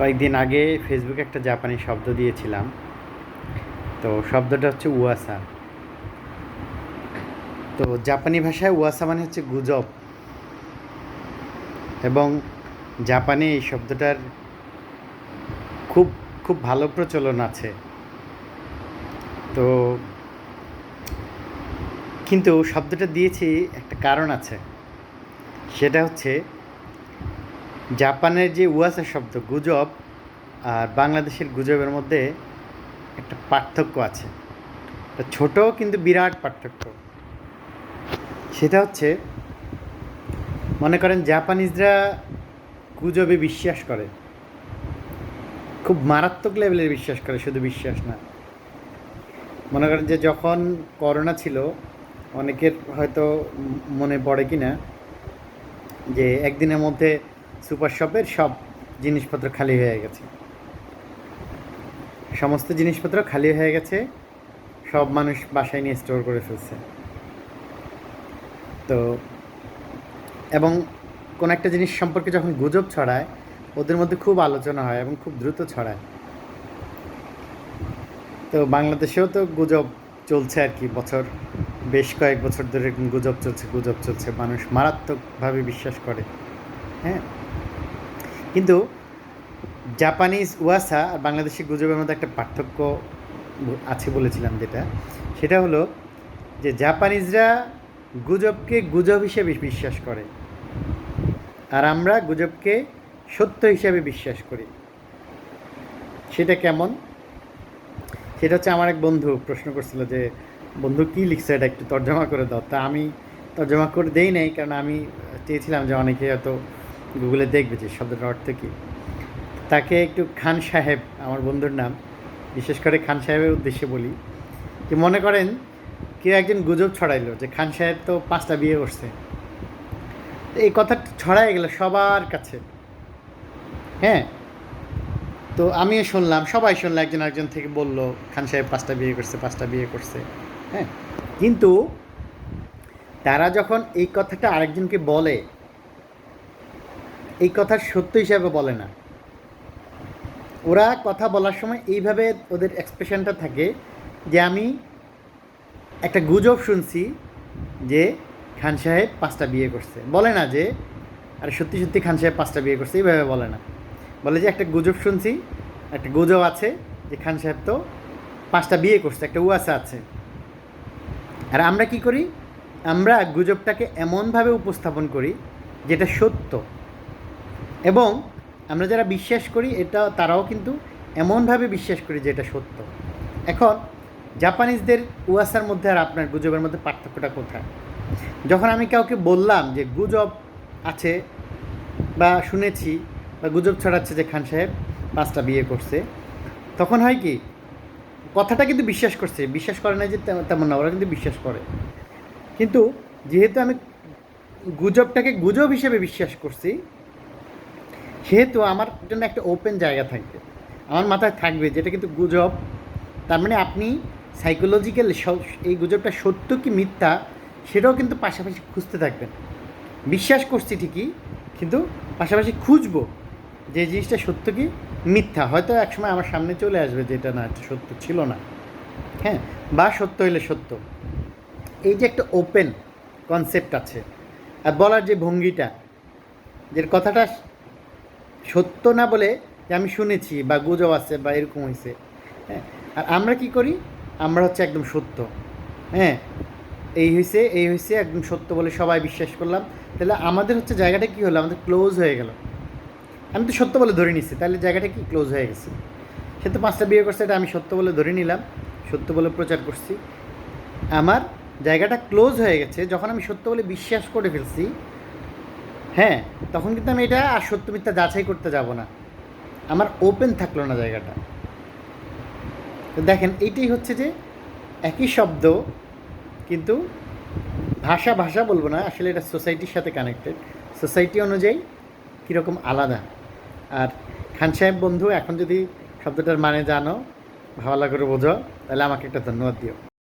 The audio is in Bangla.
কয়েকদিন আগে ফেসবুকে একটা জাপানি শব্দ দিয়েছিলাম। তো শব্দটা হচ্ছে উয়াসা। তো জাপানি ভাষায় উয়াসা মানে হচ্ছে গুজব। এবং জাপানে এই শব্দটার খুব খুব ভালো প্রচলন আছে। তো কিন্তু শব্দটা দিয়েছি একটা কারণ আছে। সেটা হচ্ছে জাপানের যে উয়াসা শব্দ, গুজব আর বাংলাদেশের গুজবের মধ্যে একটা পার্থক্য আছে। ছোট কিন্তু বিরাট পার্থক্য। সেটা হচ্ছে, মনে করেন জাপানিজরা গুজবে বিশ্বাস করে। খুব মারাত্মক লেভেলের বিশ্বাস করে, শুধু বিশ্বাস না। মনে করেন যে যখন করোনা ছিল, অনেকের হয়তো মনে পড়ে কি না যে একদিনের মধ্যে সুপার শপের সব জিনিসপত্র খালি হয়ে গেছে। সমস্ত জিনিসপত্র খালি হয়ে গেছে, সব মানুষ বাসায় নিয়ে স্টোর করে ফেলছে। তো, এবং কোনো একটা জিনিস সম্পর্কে যখন গুজব ছড়ায়, ওদের মধ্যে খুব আলোচনা হয় এবং খুব দ্রুত ছড়ায়। তো বাংলাদেশেও তো গুজব চলছে আর কি, বছর, বেশ কয়েক বছর ধরে গুজব চলছে গুজব চলছে, মানুষ মারাত্মকভাবে বিশ্বাস করে। হ্যাঁ? কিন্তু জাপানিজ ওয়াসা আর বাংলাদেশি গুজবের মধ্যে একটা পার্থক্য আছে বলেছিলাম যেটা, সেটা হলো যে জাপানিজরা গুজবকে গুজব হিসেবে বিশ্বাস করে আর আমরা গুজবকে সত্য হিসেবে বিশ্বাস করি। সেটা কেমন? সেটা হচ্ছে আমার এক বন্ধু প্রশ্ন করছিল যে, বন্ধু, কী লিখছে এটা একটু তর্জমা করে দাও। তা আমি তর্জমা করে দেই নাই, কারণ আমি চেয়েছিলাম যে অনেকে হয়তো গুগলে দেখবে যে শব্দটার অর্থ কী। তাকে একটু খান সাহেব, আমার বন্ধুর নাম, বিশেষ করে খান সাহেবের উদ্দেশ্যে বলি যে, মনে করেন কেউ একজন গুজব ছড়াইলো যে, খান সাহেব তো পাঁচটা বিয়ে করছে। এই কথা ছড়াই গেল সবার কাছে। হ্যাঁ? তো আমিও শুনলাম, সবাই শুনলো, একজন একজন থেকে বলল, খান সাহেব পাঁচটা বিয়ে করছে, পাঁচটা বিয়ে করছে। হ্যাঁ? কিন্তু তারা যখন এই কথাটা আরেকজনকে বলে এই কথা সত্য হিসাবে বলে না। ওরা কথা বলার সময় এইভাবে ওদের এক্সপ্রেশনটা থাকে যে আমি একটা গুজব শুনছি যে খান সাহেব পাঁচটা বিয়ে করছে। বলে না যে, আর সত্যি সত্যি খান সাহেব পাঁচটা বিয়ে করছে, এইভাবে বলে না। বলে যে একটা গুজব শুনছি, একটা গুজব আছে যে খান সাহেব তো পাঁচটা বিয়ে করছে, একটা উয়াসা আছে। আর আমরা কি করি? আমরা গুজবটাকে এমনভাবে উপস্থাপন করি যেটা সত্য। এবং আমরা যারা বিশ্বাস করি, এটা তারাও কিন্তু এমনভাবে বিশ্বাস করি যে এটা সত্য। এখন, জাপানিজদের উয়াসার মধ্যে আর আপনার গুজবের মধ্যে পার্থক্যটা কোথায়? যখন আমি কাউকে বললাম যে গুজব আছে বা শুনেছি বা গুজব ছড়াচ্ছে যে খান সাহেব পাঁচটা বিয়ে করছে, তখন হয় কি, কথাটা কিন্তু বিশ্বাস করছে। বিশ্বাস করে না যে তেমন- না, ওরা কিন্তু বিশ্বাস করে। কিন্তু যেহেতু আমি গুজবটাকে গুজব হিসেবে বিশ্বাস করছি সেহেতু আমার জন্য একটা ওপেন জায়গা থাকবে, আমার মাথায় থাকবে যেটা কিন্তু গুজব। তার মানে আপনি সাইকোলজিক্যাল এই গুজবটা সত্য কি মিথ্যা, সেটাও কিন্তু পাশাপাশি খুঁজতে থাকবেন। বিশ্বাস করছি ঠিকই, কিন্তু পাশাপাশি খুঁজবো যে জিনিসটা সত্য কি মিথ্যা। হয়তো একসময় আমার সামনে চলে আসবে যে এটা না, এটা সত্য ছিল না। হ্যাঁ বা সত্য হইলে সত্য। এই যে একটা ওপেন কনসেপ্ট আছে, আর বলার যে ভঙ্গিটা, যে কথাটা সত্য না বলে যে আমি শুনেছি বা গুজব আছে বা এরকম হয়েছে হ্যাঁ? আর আমরা কি করি? আমরা হচ্ছে একদম সত্য হ্যাঁ? এই হয়েছে এই হয়েছে একদম সত্য বলে সবাই বিশ্বাস করলাম। তাহলে আমাদের হচ্ছে জায়গাটা কি হলো? আমাদের ক্লোজ হয়ে গেল। আমি তো সত্য বলে ধরে নিচ্ছি তাহলে জায়গাটা কি? ক্লোজ হয়ে গেছে। সে তো পাঁচটা বিয়ে করছে, এটা আমি সত্য বলে ধরে নিলাম, সত্য বলে প্রচার করছি। আমার জায়গাটা ক্লোজ হয়ে গেছে, যখন আমি সত্য বলে বিশ্বাস করে ফেলছি হ্যাঁ তখন কিন্তু আমি এটা আর সত্য মিথ্যা যাচাই করতে যাব না। আমার ওপেন থাকল না জায়গাটা। তো দেখেন, এইটাই হচ্ছে যে একই শব্দ, কিন্তু ভাষা ভাষা বলব না, আসলে এটা সোসাইটির সাথে কানেক্টেড সোসাইটি অনুযায়ী কীরকম আলাদা। আর খান সাহেব, বন্ধু, এখন যদি শব্দটার মানে জানো, ভালো করে বোঝো, তাহলে আমাকে একটা ধন্যবাদ দিও।